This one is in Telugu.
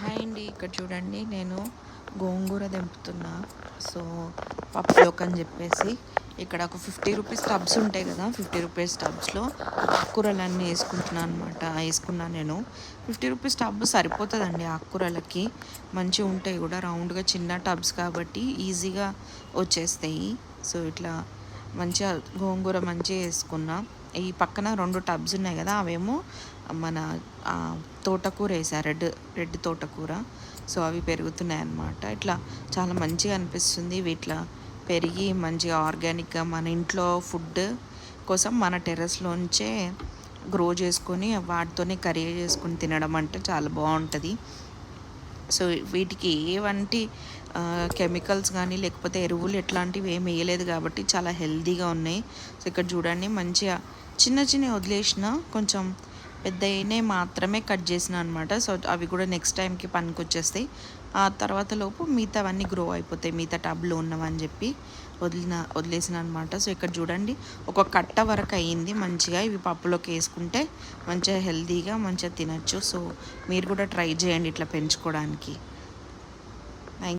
హాయ్ అండి. ఇక్కడ చూడండి నేను గోంగూర దింపుతున్నా సో పప్పులోకి అని చెప్పేసి ఇక్కడ ఒక ఫిఫ్టీ రూపీస్ టబ్స్ ఉంటాయి కదా ఫిఫ్టీ రూపీస్ టబ్స్లో ఆకుకూరలన్నీ వేసుకుంటున్నాను అనమాట వేసుకున్నాను నేను. ఫిఫ్టీ రూపీస్ టబ్ సరిపోతుందండి ఆకుకూరలకి. మంచిగా ఉంటాయి కూడా. రౌండ్గా చిన్న టబ్స్ కాబట్టి ఈజీగా వచ్చేస్తాయి. సో ఇట్లా మంచిగా గోంగూర మంచిగా వేసుకున్నా. ఈ పక్కన రెండు టబ్స్ ఉన్నాయి కదా అవేమో మన తోటకూర వేసా రెడ్ రెడ్ తోటకూర. సో అవి పెరుగుతున్నాయి అన్నమాట ఇట్లా చాలా మంచిగా అనిపిస్తుంది. వీటిలో పెరిగి మంచిగా ఆర్గానిక్గా మన ఇంట్లో ఫుడ్ కోసం మన టెర్రస్లోంచే గ్రో చేసుకొని వాటితోనే కర్రీ చేసుకొని తినడం అంటే చాలా బాగుంటుంది. సో వీటికి ఏవంటి కెమికల్స్ కానీ లేకపోతే ఎరువులు ఎట్లాంటివి ఏమి వేయలేదు కాబట్టి చాలా హెల్తీగా ఉన్నాయి. సో ఇక్కడ చూడండి మంచిగా చిన్న చిన్న వదిలేసిన కొంచెం పెద్ద మాత్రమే కట్ చేసిన అనమాట సో అవి కూడా నెక్స్ట్ టైంకి పనికి వచ్చేస్తాయి ఆ తర్వాత లోపు మిగతావన్నీ గ్రో అయిపోతాయి. మిగతా టబ్లో ఉన్నవని చెప్పి వదిలిన వదిలేసిన అనమాట సో ఇక్కడ చూడండి ఒక కట్ట వరకు అయ్యింది మంచిగా. ఇవి పప్పులోకి వేసుకుంటే మంచిగా హెల్తీగా మంచిగా తినచ్చు. సో మీరు కూడా ట్రై చేయండి ఇట్లా పెంచుకోవడానికి.